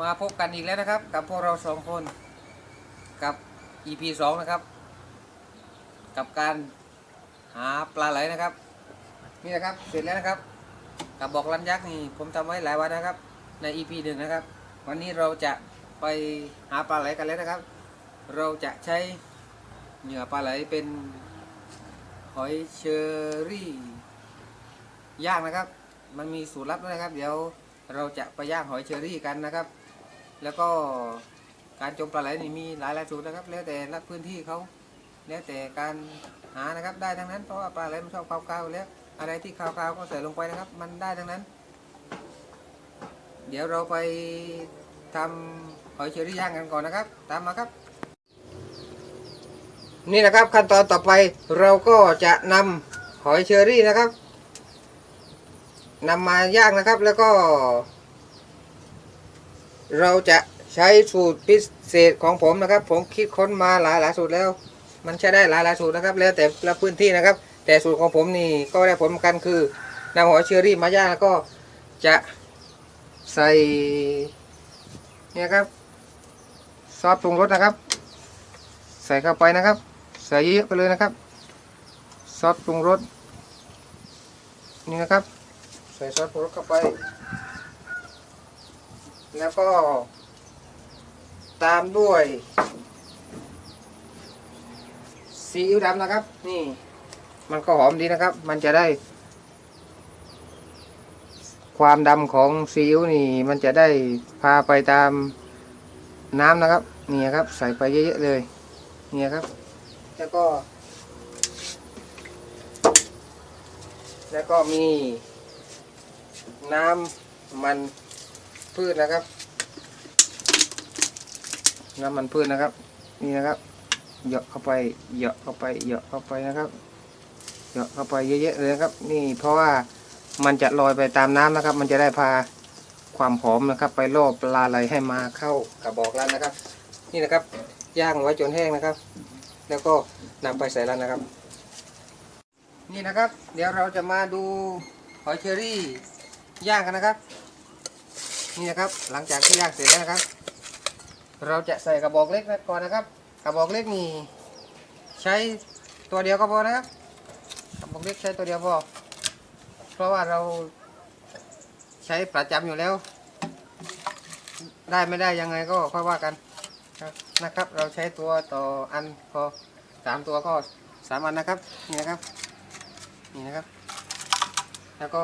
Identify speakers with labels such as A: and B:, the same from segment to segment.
A: มาพบกันอีกแล้วนะครับ กับพวกเราสองคนกับ EP 2นะครับ กับการหาปลาไหลนะครับ นี่นะครับเสร็จแล้วนะครับ กับบอกลันยักษ์นี่ผมทำไว้หลายวันนะครับ ใน EP หนึ่งนะครับ วันนี้เราจะไปหาปลาไหลกันแล้วนะครับ เราจะใช้เหยื่อปลาไหลเป็นหอยเชอรี่ย่างนะครับ มันมีสูตรลับด้วยนะครับ เดี๋ยวเราจะไปย่างหอยเชอรี่กันนะครับ แล้วก็การจมปลาไหลนี่มีหลายหลายสูตรนะครับ แล้วแต่ละพื้นที่เขาแล้วแต่การหานะครับได้ทั้งนั้นเพราะว่าปลาไหลมันชอบคาวๆแล้วอะไรที่คาวๆก็ใส่ลงไปนะครับ มันได้ทั้งนั้น เดี๋ยวเราไปทำหอยเชอรี่ย่างกันก่อนนะครับ ตามมาครับ นี่นะครับขั้นตอนต่อไปเราก็จะนำหอยเชอรี่นะครับนำมาย่างนะครับแล้วก็ เราจะใช้สูตรพิเศษของผมนะครับ ผมคิดค้นมาหลายหลายสูตรแล้ว มันใช้ได้หลายหลายสูตรนะครับ แล้วแต่ละพื้นที่นะครับ แต่สูตรของผมนี่ก็ได้ผลเหมือนกันคือนำหอยเชอรี่มาย่างแล้วก็จะใส่เนี่ยครับซอสปรุงรสนะครับ ใส่เข้าไปนะครับ ใส่เยอะไปเลยนะครับซอสปรุงรสนี่นะครับ ใส่ซอสปรุงรสเข้าไป แล้วก็ ตามด้วยซีอิ๊วดำนะครับ นี่ มันก็หอมดีนะครับ มันจะได้ ความดำของซีอิ๊วนี่ มันจะได้พาไปตามน้ำนะครับ นี่ครับ ใส่ไปเยอะๆเลยนี่ครับ แล้วก็ แล้วก็มีน้ำมัน พืชนะครับ น้ำมันพืชนะครับ นี่นะครับเหยาะเข้าไปเหยาะเข้าไปเหยาะเข้าไปนะครับเหยาะเข้าไปเยอะๆเลยครับ นี่เพราะว่ามันจะลอยไปตามน้ำนะครับ มันจะได้พาความหอมนะครับ ไปล่อปลาไหลให้มาเข้ากระบอกแล้วนะครับ นี่นะครับย่างไว้จนแห้งนะครับ แล้วก็นำไปใส่แล้วนะครับ นี่นะครับ เดี๋ยวเราจะมาดูหอยเชอรี่ย่างกันนะครับ นี่นะครับ หลังจากที่ย่างเสร็จแล้วนะครับ เราจะใส่กระบอกเล็กก่อนนะครับ กระบอกเล็กนี่ใช้ตัวเดียวก็พอนะครับกระบอกเล็กใช้ตัวเดียวพอ เพราะว่าเราใช้ประจำอยู่แล้ว ได้ไม่ได้ยังไงก็ค่อยว่ากันนะครับ เราใช้ตัวต่ออันพอสามตัวก็สามอันนะครับ นี่นะครับ นี่นะครับ แล้วก็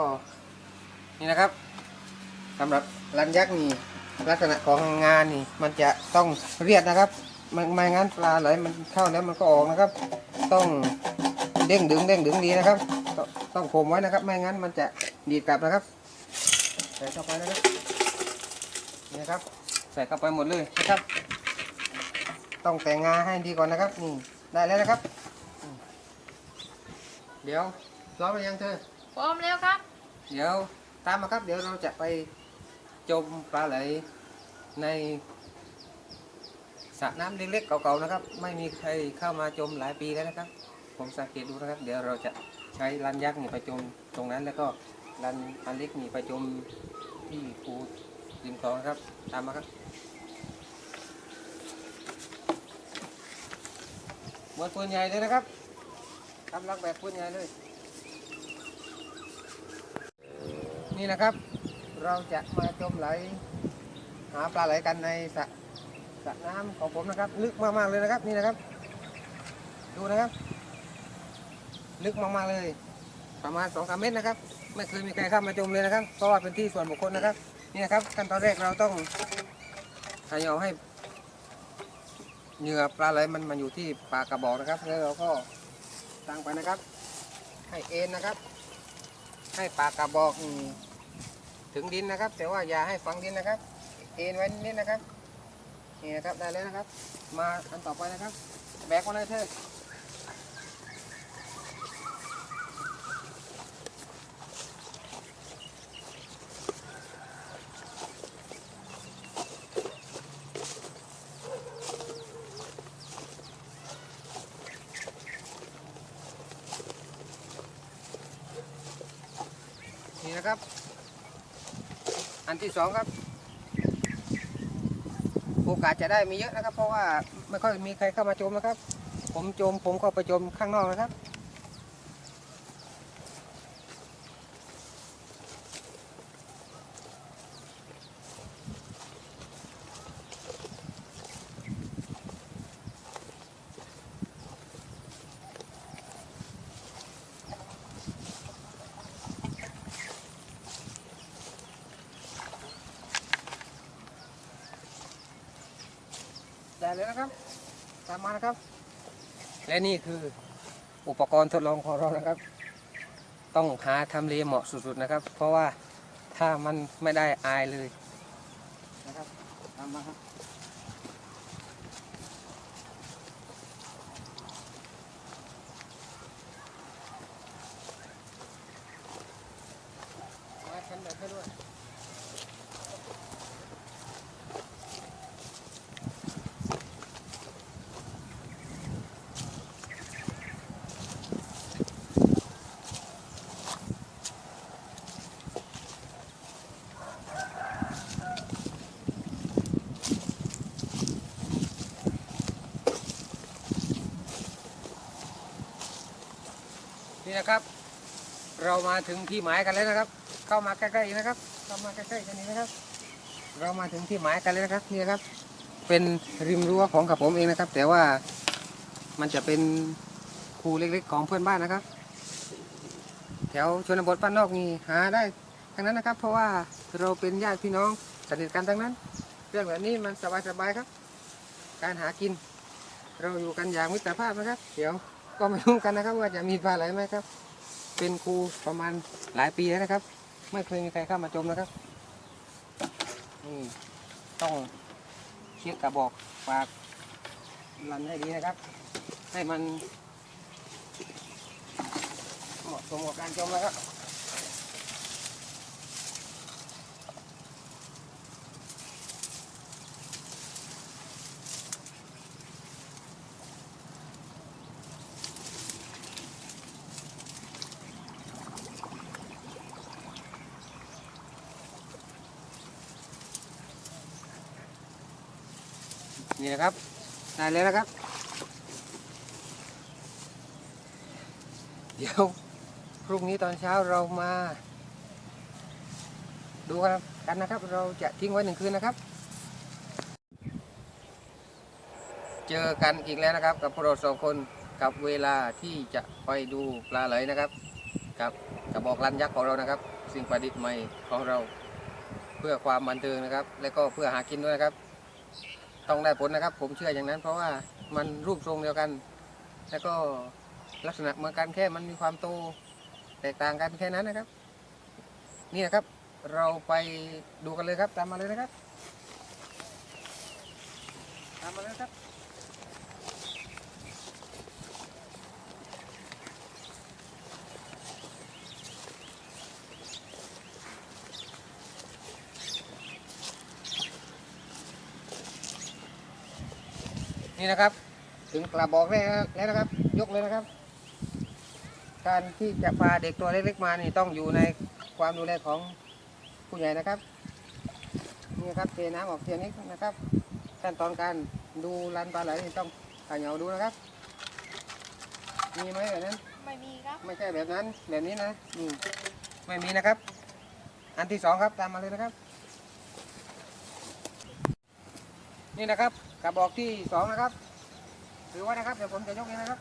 A: นี่นะครับ สำหรับรันยักษ์นี่ลักษณะของงานนี่ มันจะต้องเรียดนะครับมันไม่งั้นปลาไหลมันเข้าแล้วมันก็ออกนะครับ ต้องเด้งดึงเด้งดึงดีนะครับ ต้องต้องคมไว้นะครับ ไม่งั้นมันจะดีดกลับนะครับ ใส่เข้าไปนะครับนี่นะครับ ใส่เข้าไปหมดเลยนะครับ ต้องแต่งงาให้ดีก่อนนะครับนี่ได้แล้วนะครับอืมเดี๋ยวร้อนไปยังเธอ
B: พร้อมแล้วครับ
A: เดี๋ยวตามมาครับ เดี๋ยวเราจะไป จมปลาไหลในสระน้ำเล็กๆเก่าๆนะครับ ไม่มีใครเข้ามาจมหลายปีแล้วนะครับ ผมสังเกตดูนะครับ เดี๋ยวเราจะใช้ลันยักษ์นี่ไปจมตรงนั้นแล้วก็ลันอันเล็กนี่ไปจมที่ภูริมคลองครับ ตามมาครับเหมือนปืนใหญ่เลยนะครับทำลักแบบปืนใหญ่เลย นี่นะครับ เราจะมาจมไหล หาปลาไหลกันในสระสระน้ำของผมนะครับ ลึกมากๆเลยนะครับนี่นะครับ ดูนะครับ ลึกมากๆเลย ประมาณสองสามเมตรนะครับ ไม่เคยมีใครเข้ามาจมเลยนะครับ เพราะว่าเป็นที่ส่วนบุคคลนะครับ นี่นะครับขั้นตอนแรกเราต้องขย่าให้เหยื่อปลาไหลมันมาอยู่ที่ปากกระบอกนะครับแล้วเราก็ตั้งไปนะครับ ให้เอ็นนะครับ ให้ปากกระบอก ถึงดินนะครับ แต่ว่าอย่าให้ฝังดินนะครับเอ็นไว้นิดนะครับนี่นะครับได้แล้วนะครับ มาอันต่อไปนะครับ แบกมาเลยเธอนี่นะครับ อันที่สองครับ โอกาสจะได้มีเยอะนะครับ เพราะว่าไม่ค่อยมีใครเข้ามาโจมนะครับ ผมโจมผมก็ไปโจมข้างนอกนะครับ เลยนะครับ ตามมานะครับ และนี่คืออุปกรณ์ทดลองของเรานะครับ ต้องหาทำเลเหมาะสุดๆนะครับ เพราะว่าถ้ามันไม่ได้อายเลยนะครับตามมาครับ มาแคนแบบให้ด้วย นะครับ เรามาถึงที่หมายกันแล้วนะครับ เข้ามาใกล้ๆนะครับ เข้ามาใกล้ๆกันนี้นะครับ เรามาถึงที่หมายกันแล้วนะครับนี่ครับ เป็นริมรั้วของกับผมเองนะครับ แต่ว่ามันจะเป็นคูเล็กๆ ของเพื่อนบ้านนะครับ แถวชนบทบ้านนอกนี่หาได้ทั้งนั้นนะครับ เพราะว่าเราเป็นญาติพี่น้องสนิทกันทั้งนั้น เรื่องแบบนี้มันสบายๆครับ การหากิน เราอยู่กันอย่างมิตรภาพนะครับ เดี๋ยว ก็ไม่รู้กันนะครับ ว่าจะมีปลาไหลไหมครับ เป็นครูประมาณหลายปีแล้วนะครับ ไม่เคยมีใครเข้ามาจมนะครับนี่ต้องเช็คกระบอกปากลันให้ดีนะครับ ให้มันเหมาะสมกับการจมนะครับ นี่นะครับได้เลยนะครับ เดี๋ยวพรุ่งนี้ตอนเช้าเรามา ดูกันกันนะครับ เราจะทิ้งไว้หนึ่งคืนนะครับ เจอกันอีกแล้วนะครับ กับพวกเราสองคนกับเวลาที่จะไปดูปลาไหลนะครับกับกระบอกลันยักษ์ของเรานะครับ สิ่งประดิษฐ์ใหม่ของเรา เพื่อความบันเทิงนะครับ และก็เพื่อหากินด้วยนะครับ ต้องได้ผลนะครับ ผมเชื่ออย่างนั้น เพราะว่ามันรูปทรงเดียวกัน แล้วก็ลักษณะเหมือนกันแค่มันมีความโตแตกต่างกันแค่นั้นนะครับ นี่นะครับ เราไปดูกันเลยครับ ตามมาเลยนะครับ ตามมาเลยครับ นี่นะครับ ถึงกระบอกแรกแล้วนะครับ ยกเลยนะครับ การที่จะพาเด็กตัวเล็กๆมานี่ต้องอยู่ในความดูแลของผู้ใหญ่นะครับนี่นะครับเทน้ำออกเทียนนี้นะครับขั้นตอนการดูรันปลาไหลนี่ต้องเขย่าดูนะครับ มีไหมแบบนั้น
B: ไม่มีครับ
A: ไม่ใช่แบบนั้น แบบนี้นะนี่ไม่มีนะครับ อันที่สองครับตามมาเลยนะครับ นี่นะครับ กระบอกที่สองนะครับถือไว้นะครับเดี๋ยวผมจะยกเองนะครับ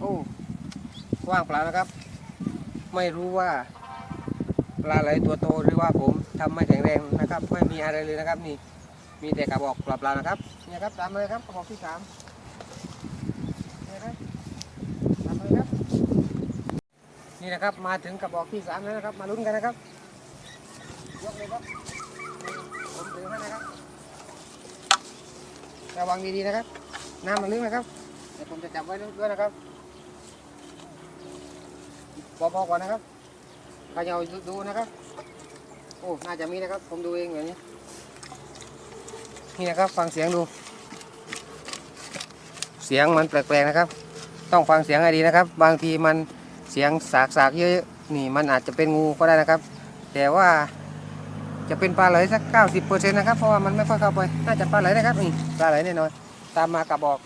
A: โอ้ว่างเปล่านะครับ ไม่รู้ว่าปลาไหลตัวโตหรือว่าผมทำไม่แข็งแรงนะครับ ไม่มีอะไรเลยนะครับนี่ มีแต่กระบอกเปลานะครับเนี่ยครับตามเลยครับกระบอกที่สามนี่นะครับตามเลยครับนี่นะครับมาถึงกระบอกที่สามแล้วนะครับ มาลุ้นกันนะครับ ยกเลยครับผมถือให้นะครับ ระวังดีๆนะครับ น้ำมันลึกนะครับ เดี๋ยวผมจะจับไว้ด้วยนะครับพอๆก่อนนะครับขย่าดูนะครับ โอ้ น่าจะมีนะครับ ผมดูเองแบบนี้ นี่นะครับ ฟังเสียงดู เสียงมันแปลกๆนะครับ ต้องฟังเสียงให้ดีนะครับ บางทีมันเสียงสากๆเยอะๆนี่มันอาจจะเป็นงูก็ได้นะครับ แต่ว่า จะเป็นปลาไหลสักเก้าสิบเปอร์เซ็นต์นะครับ เพราะว่ามันไม่ค่อยเข้าไป น่าจะปลาไหลนะครับนี่ปลาไหลแน่นอน ตามมากระบอก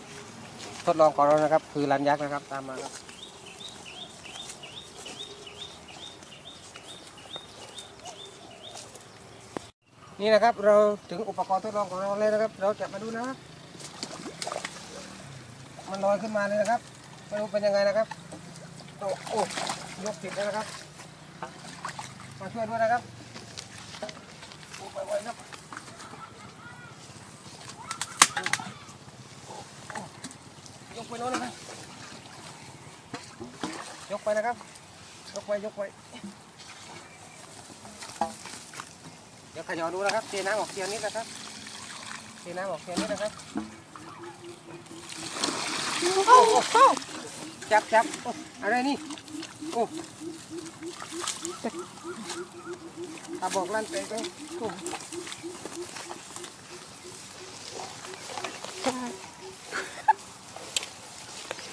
A: ทดลองของเรานะครับ คือรันยักษ์นะครับ ตามมาครับนี่นะครับเราถึงอุปกรณ์ทดลองของเราเลยนะครับ เราจะมาดูนะ มันลอยขึ้นมาเลยนะครับไม่รู้เป็นยังไงนะครับโอ้โอ้ยกผิดแล้วนะครับ มาช่วยด้วยนะครับโอ้ไปไวครับ ยกไปโน้นนะยกไปนะครับ ยกไปยกไปเดี๋ยวขยอดูนะครับเทน้ำออกเทียนนิดนะครับเทน้ำออกเทียนนิดนะครับจับจับอะไรนี่โอ้ ตาบอกลั่นเตะไปโอ้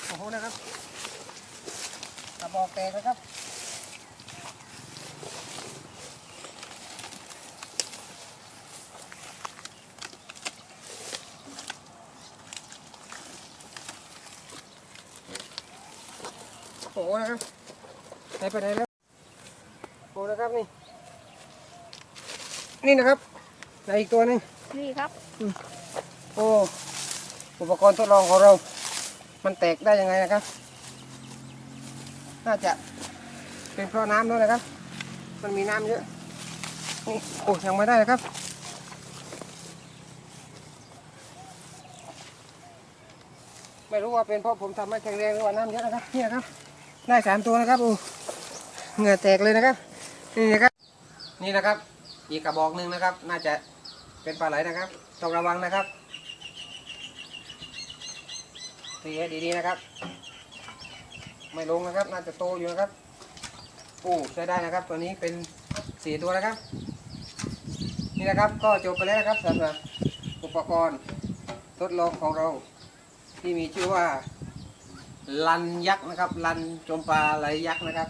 A: โอ้โหนะครับตาบอกแตกนะครับโอ้โหนะครับไหนไปไหนแล้วโอ้นะครับนี่ นี่นะครับไหนอีกตัวหนึง
B: นี่ครับ
A: โอ้อุปกรณ์ทดลองของเรา มันแตกได้ยังไงนะครับ น่าจะเป็นเพราะน้ำด้วยนะครับ มันมีน้ำเยอะ นี่โอ้ยังไม่ได้นะครับ ไม่รู้ว่าเป็นเพราะผมทำไม่แข็งแรงหรือว่าน้ำเยอะนะครับนี่นะครับ ได้สามตัวนะครับโอ้เหงื่อแตกเลยนะครับ นี่นะครับ นี่นะครับ อีกกระบอกหนึ่งนะครับ น่าจะเป็นปลาไหลนะครับ ต้องระวังนะครับตีให้ดีๆนะครับ ไม่ลงนะครับ น่าจะโตอยู่นะครับโอ้ใช้ได้นะครับ ตัวนี้เป็นสี่ตัวนะครับ นี่นะครับก็จบไปแล้วนะครับสำหรับอุปกรณ์ทดลองของเรา ที่มีชื่อว่าลันยักษ์นะครับ ลันจมปลาไหลยักษ์นะครับ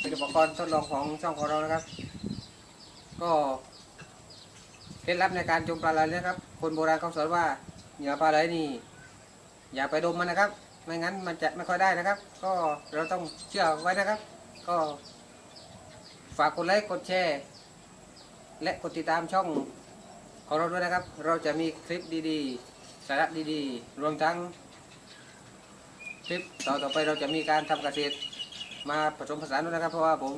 A: เป็นอุปกรณ์ทดลองของช่องของเรานะครับ ก็เคล็ดลับในการจมปลาไหลนะครับ คนโบราณเขาสอนว่าเหยื่อปลาไหลนี่ อย่าไปดมมันนะครับ ไม่งั้นมันจะไม่ค่อยได้นะครับ ก็เราต้องเชื่อไว้นะครับ ก็ฝากกดไลค์กดแชร์ และกดติดตามช่องของเราด้วยนะครับ เราจะมีคลิปดีๆ สาระดีๆ รวมทั้ง คลิปต่อต่อไปเราจะมีการทำเกษตรมาผสมผสานด้วยนะครับ เพราะว่าผม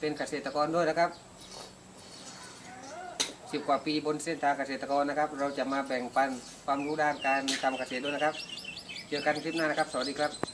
A: เป็นเกษตรกรด้วยนะครับ สิบกว่าปีบนเส้นทางเกษตรกรนะครับ เราจะมาแบ่งปันความรู้ด้านการทำเกษตรด้วยนะครับ เจอกันคลิปหน้านะครับ สวัสดีครับ